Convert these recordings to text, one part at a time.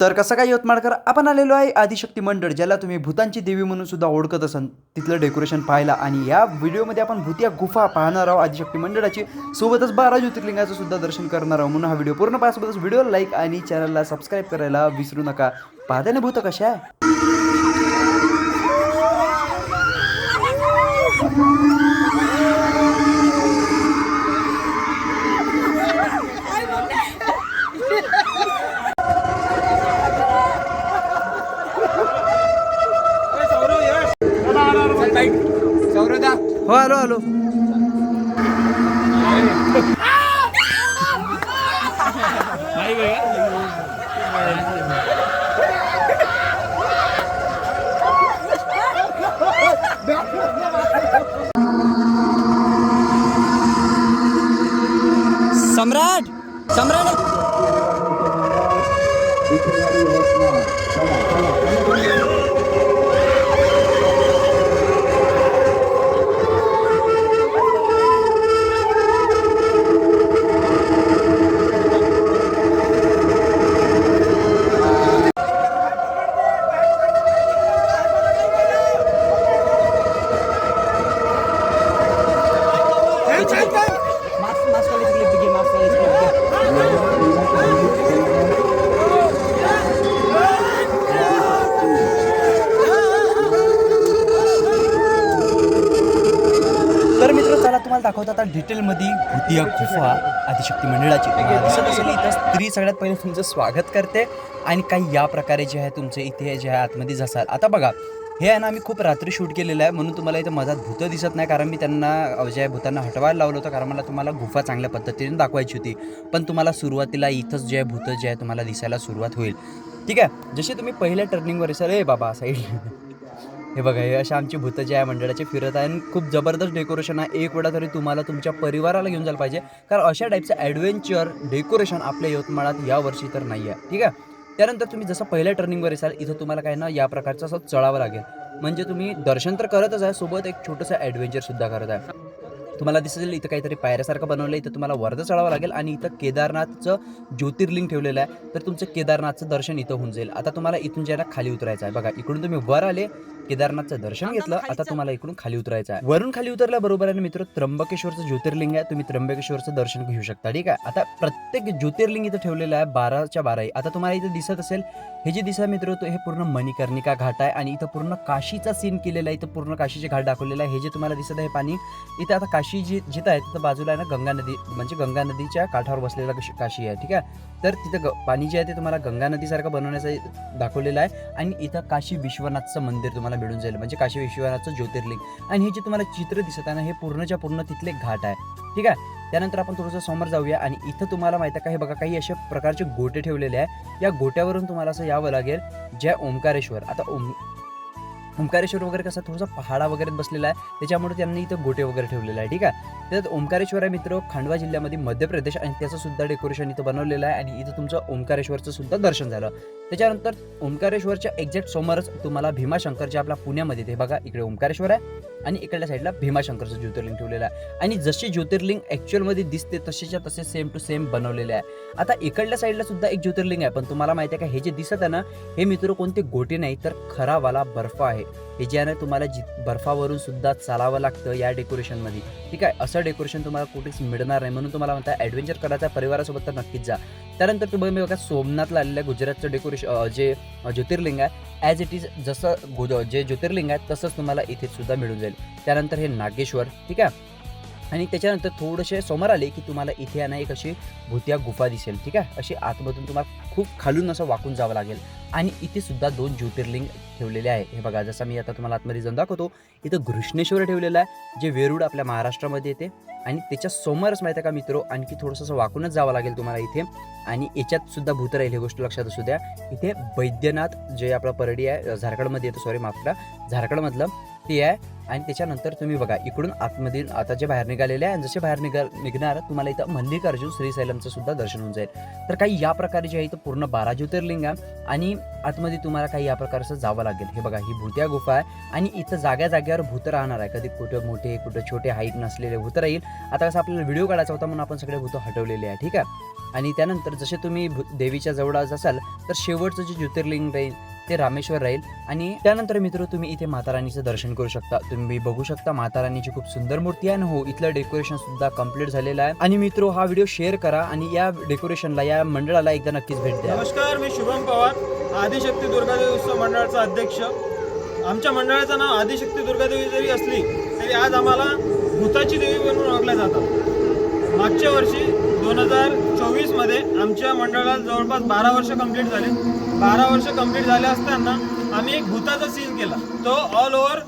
तर कसं काय यवतमाळकर? आपण आलेलो आहे आदिशक्ती मंडळ ज्याला तुम्ही भूतांची देवी म्हणून सुद्धा ओळखत असाल. तिथलं डेकोरेशन पाहायला आणि या व्हिडिओमध्ये आपण भूतिया गुफा पाहणार आहोत आदिशक्ती मंडळाची. सोबतच बारा ज्योतिर्लिंगाचं सुद्धा दर्शन करणार आहोत म्हणून हा व्हिडिओ पूर्ण पाहण्यासोबतच व्हिडिओ लाईक आणि चॅनलला सबस्क्राईब करायला विसरू नका. पाहताने भूत कशा आहे? हो आलो आलो. सम्राट सम्राट. डिटेलमध्ये भूतिया गुफा आदिशक्ती मंडळाची दिसत असेल. इथं स्त्री सगळ्यात पहिले तुमचं स्वागत करते. आणि काही या प्रकारे जे आहे तुमचे इथे जे आहे आतमध्ये जसाल आता बघा हे आहे ना आम्ही खूप रात्री शूट केलेलं आहे. म्हणून तुम्हाला इथं मधात भूतं दिसत नाही. कारण मी त्यांना जे आहे भूतांना हटवायला लावलं होतं. कारण मला तुम्हाला गुफा चांगल्या पद्धतीने दाखवायची होती. पण तुम्हाला सुरुवातीला इथंच जे आहे भूतं जे आहे तुम्हाला दिसायला सुरुवात होईल. ठीक आहे? जसे तुम्ही पहिल्या टर्निंगवर असाल ए बाबा साईड हे बघा हे अशा आमची भूतं जे आहे मंडळाचे फिरत आहे. आणि खूप जबरदस्त डेकोरेशन आहे. एक वेळा तरी तुम्हाला तुमच्या परिवाराला घेऊन जायला पाहिजे. कारण अशा टाईपचं ॲडव्हेंचर डेकोरेशन आपल्या यवतमाळात यावर्षी तर नाही आहे ठीक आहे? त्यानंतर तुम्ही जसं पहिल्या टर्निंगवर येसाल इथं तुम्हाला काय ना या प्रकारचं असं चढावं लागेल. म्हणजे तुम्ही दर्शन तर करतच आहे सोबत एक छोटंसं ॲडव्हेंचरसुद्धा करत आहे. तुम्हाला दिसेल इथं काहीतरी पायऱ्यासारखं बनवलं आहे. इथं तुम्हाला वरद चढावं लागेल आणि इथं केदारनाथचं ज्योतिर्लिंग ठेवलेलं आहे. तर तुमचं केदारनाथचं दर्शन इथं होऊन जाईल. आता तुम्हाला इथून जे आहे ना खाली उतरायचं आहे बघा इकडून तुम्ही वर आले केदारनाथचं दर्शन घेतलं आता तुम्हाला इकडून खाली उतरायचं आहे. वरून खाली उतरल्याबरोबर आहे मित्र त्र्यंबकेश्वरचं ज्योतिर्लिंग आहे. तुम्ही त्र्यंबकेश्वरचं दर्शन घेऊ शकता ठीक आहे? आता प्रत्येक ज्योतिर्लिंग इथं ठेवलेलं आहे बाराच्या बाराही. आता तुम्हाला इथं दिसत असेल हे जे दिसा मित्र हे पूर्ण मणिकर्णिका घाट आहे आणि इथं पूर्ण काशीचा सीन केलेला आहे. इथं पूर्ण काशीचे घाट दाखवलेला आहे. हे जे तुम्हाला दिसत आहे पाणी इथं आता काशी जी जिथं आहे तिथं बाजूला आहे ना गंगा नदी म्हणजे गंगा नदीच्या काठावर बसलेला कशी- काशी आहे ठीक आहे? तर तिथं ग पाणी जे आहे ते तुम्हाला गंगा नदीसारखं बनवण्याचं दाखवलेलं आहे आणि इथं काशी विश्वनाथचं मंदिर तुम्हाला मिळून जाईल म्हणजे काशी विश्वनाथचं ज्योतिर्लिंग. आणि हे जे तुम्हाला चित्र दिसत आहे ना हे पूर्णच्या पूर्ण तिथले घाट आहे ठीक आहे? त्यानंतर आपण थोडंसं समोर जाऊया आणि इथं तुम्हाला माहिती आहे का हे बघा काही अशा प्रकारचे गोटे ठेवलेले आहे. या गोट्यावरून तुम्हाला असं यावं लागेल जय ओंकारेश्वर. आता ओम ओंकारेश्वर वगैरे कसं थोडासा पहाडा वगैरे बसलेला आहे त्याच्यामुळे त्यांनी इथं गोटे वगैरे ठेवलेला आहे ठीक आहे? त्यात ओंकारेश्वर आहे मित्र खांडवा जिल्ह्यामध्ये मध्य प्रदेश आणि त्याचं सुद्धा डेकोरेशन इथं बनवलेलं आहे आणि इथं तुमचं ओंकारेश्वरचं सुद्धा दर्शन झालं. त्याच्यानंतर ओंकारेश्वरच्या एक्झॅक्ट समोरच तुम्हाला भीमाशंकर जे आपला पुण्यामध्ये ते बघा इकडे ओंकारेश्वर आहे. आणि इकडल्या साईडला भीमाशंकरचं ज्योतिर्लिंग ठेवलेलं आहे. आणि जसे ज्योतिर्लिंग ॲक्च्युअलमध्ये दिसते तसेच्या तसे सेम टू सेम बनवलेले आहे. आता इकडल्या साईडला सुद्धा एक ज्योतिर्लिंग आहे पण तुम्हाला माहिती आहे का हे जे दिसत आहे ना हे मित्र कोणते गोटे नाही तर खरावाला बर्फ आहे. हे जे आहे ना तुम्हाला जि बर्फावरून सुद्धा चालावं लागतं या डेकोरेशनमध्ये ठीक आहे? असं डेकोरेशन तुम्हाला कुठेच मिळणार नाही. म्हणून तुम्हाला म्हणता ॲडव्हेंचर करायचा परिवारासोबत तर नक्कीच जा. त्यानंतर तुम्ही बघा सोमनाथला आलेल्या गुजरातचं डेकोरेशन जे ज्योतिर्लिंग आहे ॲज इट इज जसं गुज जे ज्योतिर्लिंग आहे तसंच तुम्हाला इथे सुद्धा मिळून जाईल. त्यानंतर हे नागेश्वर ठीक आहे? आणि त्याच्यानंतर थोडेसे समोर आले की तुम्हाला इथे आहे ना एक अशी भूतिया गुफा दिसेल ठीक आहे? अशी आतमधून तुम्हाला खूप खालून असं वाकून जावं लागेल. आणि इथे सुद्धा दोन ज्योतिर्लिंग ठेवलेले आहे. हे बघा जसं मी आता तुम्हाला आतमध्ये जाऊन दाखवतो इथं घृष्णेश्वर ठेवलेलं आहे जे वेरूळ आपल्या महाराष्ट्रामध्ये येते. आणि त्याच्या समोरच माहिती आहे का मित्रो आणखी थोडंसं असं वाकूनच जावं लागेल तुम्हाला इथे. आणि याच्यात सुद्धा भूत राहील ही गोष्ट लक्षात असू द्या. इथे बैद्यनाथ जे आपलं परडी आहे झारखंडमध्ये येतं सॉरी माफ करा. झारखंडमधलं ते आहे आणि त्याच्यानंतर तुम्ही बघा इकडून आतमध्ये आता जे बाहेर निघालेले आहे आणि जसे बाहेर निघा निघणार तुम्हाला इथं मल्लिकार्जुन श्रीशैलमचं सुद्धा दर्शन होऊन जाईल. तर काही या प्रकारे जे आहे इथं पूर्ण बारा ज्योतिर्लिंग आहे आणि आतमध्ये तुम्हाला काही या प्रकारचं जावं लागेल. हे बघा ही भूत्या गुफा आहे आणि इथं जाग्या जाग्यावर भूत राहणार आहे. कधी कुठं मोठे कुठं छोटे हाईट नसलेले भूत राहील. आता कसं आपल्याला व्हिडिओ काढायचा होता म्हणून आपण सगळे भूत हटवलेले आहे ठीक आहे? आणि त्यानंतर जसे तुम्ही देवीच्या जवळ असाल तर शेवटचं जे ज्योतिर्लिंग राहील ते रामेश्वर राहील. आणि त्यानंतर मित्र तुम्ही इथे माताराणीचं दर्शन करू शकता. तुम्ही बघू शकता माताराणीची खूप सुंदर मूर्ती आहे आणि हो इथलं डेकोरेशन सुद्धा कंप्लीट झालेलं आहे. आणि मित्र हा व्हिडिओ शेअर करा आणि या डेकोरेशनला या मंडळाला एकदा नक्कीच भेट द्या. नमस्कार मी शुभम पवार आदिशक्ती दुर्गादेवी उत्सव मंडळाचा अध्यक्ष. आमच्या मंडळाचं नाव आदिशक्ती दुर्गादेवी जरी असली तरी आज आम्हाला भूताची देवी म्हणून ओळखल्या जातात. मागच्या वर्षी दोन हजार चोवीसमध्ये आमच्या मंडळाला जवळपास बारा वर्ष कंप्लीट झाले. बारा वर्ष कंप्लीट झाले असताना आम्ही एक भूताचा सीन केला. तो ऑल ओव्हर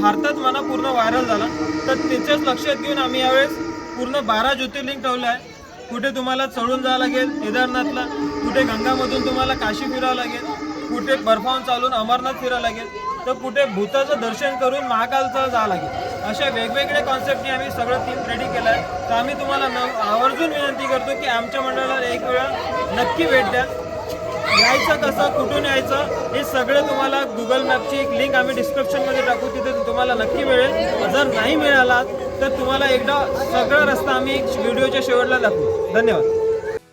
भारतात म्हणा पूर्ण व्हायरल झाला. तर त्याच्याच लक्षात घेऊन आम्ही यावेळेस पूर्ण बारा ज्योतिर्लिंग ठेवलं आहे. कुठे तुम्हाला चढून जावं लागेल केदारनाथला कुठे गंगामधून तुम्हाला काशी फिरावं लागेल कुठे बर्फावून चालून अमरनाथ फिरावं लागेल तर कुठे भूताचं दर्शन करून महाकालचं जावं लागेल. अशा वेगवेगळ्या कॉन्सेप्टने आम्ही सगळं टीम रेडी केलं आहे. तर आम्ही तुम्हाला न आवर्जून विनंती करतो की आमच्या मंडळाला एक वेळा नक्की भेट द्या. यायचं कसं कुठून यायचं हे सगळं तुम्हाला गुगल मॅपची एक लिंक आम्ही डिस्क्रिप्शनमध्ये टाकू तिथे तुम्हाला नक्की मिळेल. जर नाही मिळाला तर तुम्हाला एकदा सगळा रस्ता आम्ही व्हिडिओच्या शेवटला दाखवू. धन्यवाद.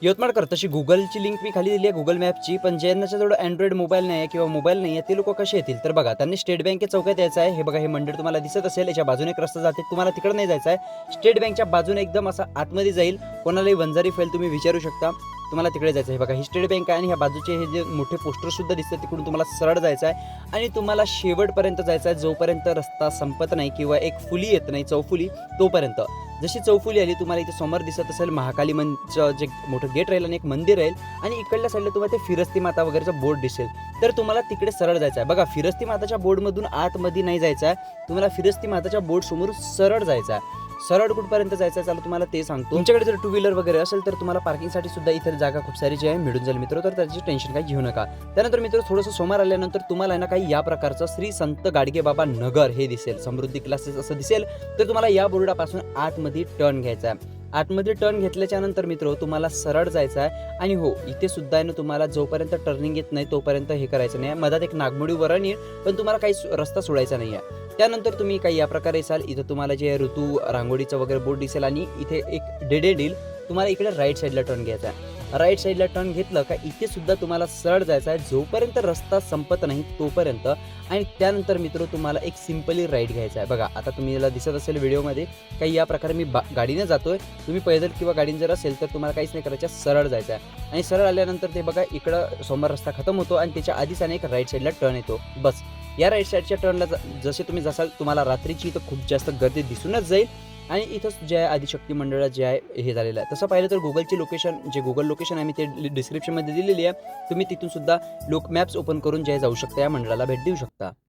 यवतमाळकर तशी गुगलची लिंक मी खाली दिली आहे गुगल मॅपची पण ज्यांच्याजवळ अँड्रॉइड मोबाईल नाही आहे किंवा मोबाईल नाही आहे ते लोक कसे येतील? तर बघा त्यांनी स्टेट बँके चौकात यायचं आहे. हे बघा हे मंडळ तुम्हाला दिसत असेल याच्या बाजूने एक रस्ता जाते तुम्हाला तिकडे नाही जायचं आहे. स्टेट बँकच्या बाजूने एकदम असा आतमध्ये जाईल. कोणालाही वंजारी फैल तुम्ही विचारू शकता. तुम्हाला तिकडे जायचं आहे. हे बघा ही स्टेट बँक आहे आणि ह्या बाजूचे हे जे मोठे पोस्टरसुद्धा दिसतात तिकडून तुम्हाला सरळ जायचं आहे. आणि तुम्हाला शेवटपर्यंत जायचं आहे जोपर्यंत रस्ता संपत नाही किंवा एक फुली येत नाही चौफुली तोपर्यंत. जशी चौफुली आली तुम्हाला इथे समोर दिसत असेल महाकाली मंच जे मोठं गेट राहील आणि एक मंदिर राहील. आणि इकडल्या साईडला तुम्हाला ते फिरस्ती माता वगैरेचा बोर्ड दिसेल. तर तुम्हाला तिकडे सरळ जायचं आहे. बघा फिरस्ती माताच्या बोर्डमधून आतमध्ये नाही जायचं आहे. तुम्हाला फिरस्ती माताच्या बोर्डसमोर सरळ जायचं आहे. सरळ कुठपर्यंत जायचं आहे चालू तुम्हाला ते सांगतो. तुमच्याकडे जर टू व्हीलर वगैरे असेल तर तुम्हाला पार्किंगसाठी सुद्धा इथे जागा खूप सारी जी आहे मिळून जाईल मित्र. तर त्याची टेन्शन काही घेऊ नका. त्यानंतर मित्र थोडंसं समोर आल्यानंतर तुम्हाला आहे ना काही या प्रकारचं श्री संत गाडगे बाबा नगर हे दिसेल. समृद्धी क्लासेस असं दिसेल. तर तुम्हाला या बोर्डापासून आतमध्ये टर्न घ्यायचा आहे. आतमध्ये टर्न घेतल्याच्या नंतर मित्र तुम्हाला सरळ जायचं आहे. आणि हो इथे सुद्धा आहे ना तुम्हाला जोपर्यंत टर्निंग येत नाही तोपर्यंत हे करायचं नाही. मधात एक नागमोडी वरण येईल पण तुम्हाला काही सु- रस्ता सोडायचा नाही आहे. त्यानंतर तुम्ही काही या प्रकारे असाल इथं तुम्हाला जे ऋतू रांगोळीचं वगैरे बोर्ड दिसेल आणि इथे एक डेडे डील तुम्हाला इकडे राईट साईडला टर्न घ्यायचा आहे. राईट साईडला टर्न घेतलं का इथे सुद्धा तुम्हाला सरळ जायचं आहे. जोपर्यंत रस्ता संपत नाही तोपर्यंत. आणि त्यानंतर मित्र तुम्हाला एक सिम्पली राईड घ्यायचा आहे. बघा आता तुम्ही याला दिसत असेल व्हिडिओमध्ये काही या प्रकारे मी बा गाडीने जातोय. तुम्ही पैदल किंवा गाडीने जर असेल तर तुम्हाला काहीच नाही करायचं सरळ जायचं आहे. आणि सरळ आल्यानंतर ते बघा इकडं समोर रस्ता खतम होतो आणि त्याच्या आधीच आणि एक राईट साईडला टर्न येतो. बस. या राईट साईडच्या टर्नला जसे तुम्ही जसाल तुम्हाला रात्रीची इथं खूप जास्त गर्दी दिसूनच जाईल. आणि इथंच जे आहे आदिशक्ती मंडळात जे आहे हे झालेलं आहे. तसं पाहिलं तर गुगलची लोकेशन जे गुगल लोकेशन आहे मी ते डिस्क्रिप्शनमध्ये दिलेली आहे. तुम्ही तिथून सुद्धा लोक मॅप्स ओपन करून जे जाऊ शकता. या मंडळाला भेट देऊ शकता.